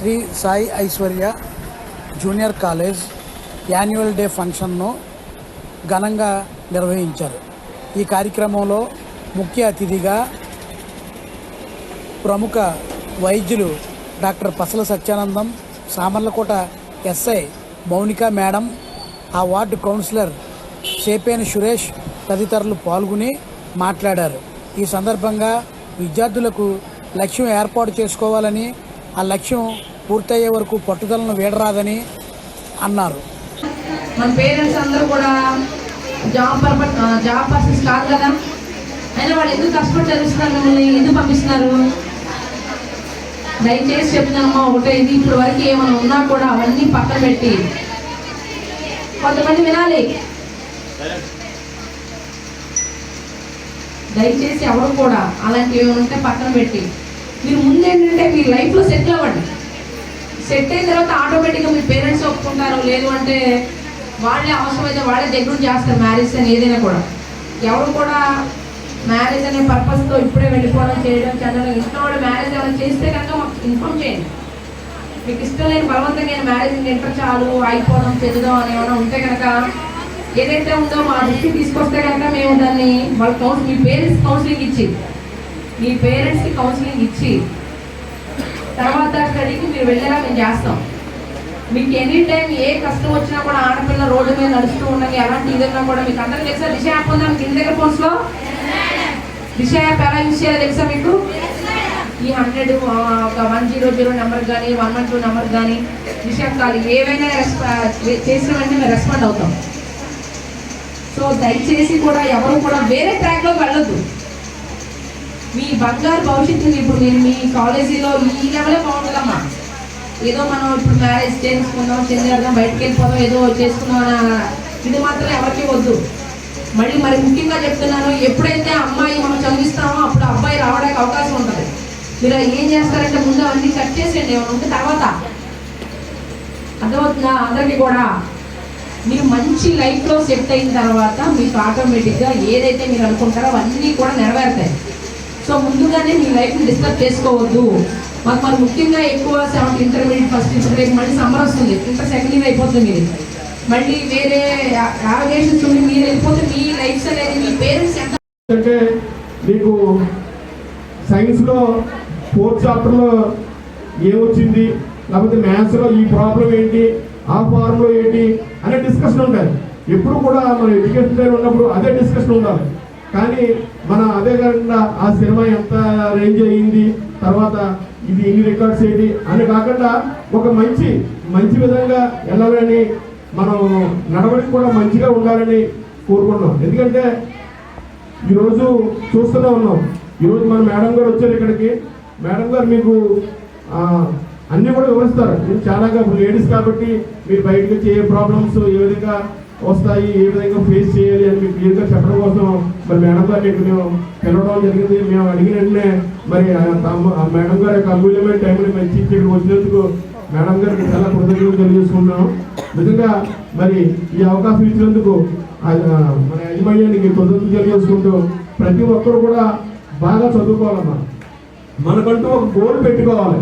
Shri Sai Aishwarya junior college annual day ఫంక్షన్ను ఘనంగా నిర్వహించారు. ఈ కార్యక్రమంలో ముఖ్య అతిథిగా ప్రముఖ వైద్యులు doctor Pasala Satyanandam Samarlakota SI Mounika madam ఆ వార్డు కౌన్సిలర్ సేపేని సురేష్ తదితరులు పాల్గొని మాట్లాడారు. ఈ సందర్భంగా విద్యార్థులకు లక్ష్యం ఏర్పాటు చేసుకోవాలని ఆ లక్ష్యం పూర్తయ్యే వరకు పట్టుదలను వీడరాదని అన్నారు. మన పేరెంట్స్ అందరూ కూడా జాబ్ పర్పస్ జాబ్ పర్సన్స్ కాదు కదా? అయినా వాళ్ళు ఎందుకు కష్టపడి చదివిస్తున్నారు మిమ్మల్ని? ఎందుకు పంపిస్తున్నారు? దయచేసి చెప్తున్నామమ్మా ఒకటే ఇది ఇప్పుడు వరకు ఏమైనా ఉన్నా కూడా అవన్నీ పక్కన పెట్టి కొంతమంది వినాలి. దయచేసి ఎవరు కూడా అలాంటివి ఏమైనా ఉంటే పక్కన పెట్టి. మీరు ముందేంటంటే మీ లైఫ్లో సెటిల్ అవ్వండి. సెట్ అయిన తర్వాత ఆటోమేటిక్గా మీ పేరెంట్స్ ఒప్పుకుంటారు లేదు అంటే వాళ్ళే అవసరమైతే వాళ్ళే దగ్గర చేస్తారు మ్యారేజ్ అని ఏదైనా కూడా. ఎవరు కూడా మ్యారేజ్ అనే పర్పస్తో ఇప్పుడే వెళ్ళిపోవడం చేయడం చదవడం ఇష్టం వాళ్ళు మ్యారేజ్ ఏమైనా చేస్తే కనుక మాకు ఇన్ఫామ్ చేయండి. మీకు ఇష్టం లేని బలవంతంగా మ్యారేజ్ ఇంటర్ చాలు అయిపోవడం చదువుదాం అని ఏమైనా ఉంటే కనుక ఏదైతే ఉందో మా దృష్టికి తీసుకొస్తే కనుక మేము దాన్ని వాళ్ళ కౌన్సిల్ మీ పేరెంట్స్ కౌన్సిలింగ్ ఇచ్చి మీ పేరెంట్స్కి కౌన్సిలింగ్ ఇచ్చి తర్వాత స్టడీకి మీరు వెళ్ళేలా మేము చేస్తాం. మీకు ఎనీ టైం ఏ కష్టం వచ్చినా కూడా ఆడపిల్ల రోడ్డు మీద నడుస్తూ ఉండగా ఎలాంటి ఇదన్నా కూడా మీకు అందరికీ తెలుసా? దిశ యాప్ ఉందా మీకు? ఇంటి దగ్గర ఫోన్స్లో దిశ యాప్ ఎలా యూజ్ చేయాలో తెలుసా మీకు? ఈ హండ్రెడ్ ఒక వన్ జీరో జీరో నెంబర్ కానీ వన్ వన్ టూ నెంబర్ కానీ దిశ కాదు ఏవైనా రెస్పా- చేసిన వెంటనే మేము రెస్పాండ్ అవుతాం. సో దయచేసి కూడా ఎవరు కూడా వేరే ట్రాక్లో వెళ్ళొద్దు. మీ బంగారు భవిష్యత్తుని ఇప్పుడు మీరు మీ కాలేజీలో ఈ లెవెలే బాగుంటుందమ్మా ఏదో మనం ఇప్పుడు మ్యారేజ్ చేసుకుందాం చెందేద్దాం బయటకు వెళ్ళిపోదాం ఏదో చేసుకుందాం అన్న ఇది మాత్రం ఎవరికి వద్దు. మళ్ళీ మరి ముఖ్యంగా చెప్తున్నాను ఎప్పుడైతే అమ్మాయి మనం చదివిస్తామో అప్పుడు అబ్బాయి రావడానికి అవకాశం ఉంటుంది. మీరు ఏం చేస్తారంటే ముందు అవన్నీ కట్ చేసేయండి ఏమైనా ఉంటే తర్వాత. అర్థమవుతుందా? అందరికీ కూడా. మీరు మంచి లైఫ్లో సెట్ అయిన తర్వాత మీకు ఆటోమేటిక్గా ఏదైతే మీరు అనుకుంటారో అవన్నీ కూడా నెరవేరుతాయి. సో ముందుగానే మీ లైఫ్ని డిస్టర్బ్ చేసుకోవద్దు. మాకు మరి ముఖ్యంగా ఎక్కువ సెవెంత్ ఇంటర్మీడియట్ ఫస్ట్ ఇంటర్మీడియట్ మళ్ళీ సమ్మర్ వస్తుంది. ఇంటర్ సెకండ్ ఇయర్ అయిపోతుంది. మీది మళ్ళీ వేరే యావిగేషన్స్ ఉండి మీరు వెళ్ళిపోతే మీ లైఫ్స్ అనేది మీ పేరెంట్స్ ఎంత అంటే మీకు సైన్స్లో ఫోర్త్ చాప్టర్లో ఏమొచ్చింది లేకపోతే మ్యాథ్స్లో ఈ ప్రాబ్లం ఏంటి? ఆ ఫార్ములో ఏంటి? అనే డిస్కషన్ ఉంటుంది ఎప్పుడు కూడా మన ఎడ్యుకేషన్ దగ్గర ఉన్నప్పుడు అదే డిస్కషన్ ఉండాలి. కానీ మన అదే కాకుండా ఆ సినిమా ఎంత రేంజ్ అయ్యింది తర్వాత ఇది ఎన్ని రికార్డ్స్ ఏంటి అని కాకుండా ఒక మంచి మంచి విధంగా వెళ్ళాలని మనం నడవడికి కూడా మంచిగా ఉండాలని కోరుకుంటున్నాం. ఎందుకంటే ఈరోజు చూస్తూనే ఉన్నాం. ఈరోజు మన మేడం గారు వచ్చారు ఇక్కడికి. మేడం గారు మీకు అన్నీ కూడా వివరిస్తారు. మీరు చాలాగా లేడీస్ కాబట్టి మీరు బయటకు వచ్చి ఏ ప్రాబ్లమ్స్ ఏ విధంగా వస్తాయి ఏ విధంగా ఫేస్ చేయాలి అని మీకు క్లియర్గా చెప్పడం కోసం మరి మేడం గారిని ఇక్కడ మేము పిలవడం జరిగింది. మేము అడిగిన వెంటనే మరి ఆ మేడం గారి యొక్క అమూల్యమైన టైంని మంచి ఇక్కడికి వచ్చినందుకు మేడం గారికి చాలా కృతజ్ఞతలు తెలియజేసుకుంటున్నాం. నిజంగా మరి ఈ అవకాశం ఇచ్చినందుకు మన యజమాన్యానికి కృతజ్ఞతలు తెలియజేసుకుంటూ ప్రతి ఒక్కరు కూడా బాగా చదువుకోవాలమ్మా. మనకంటూ ఒక గోల్ పెట్టుకోవాలి.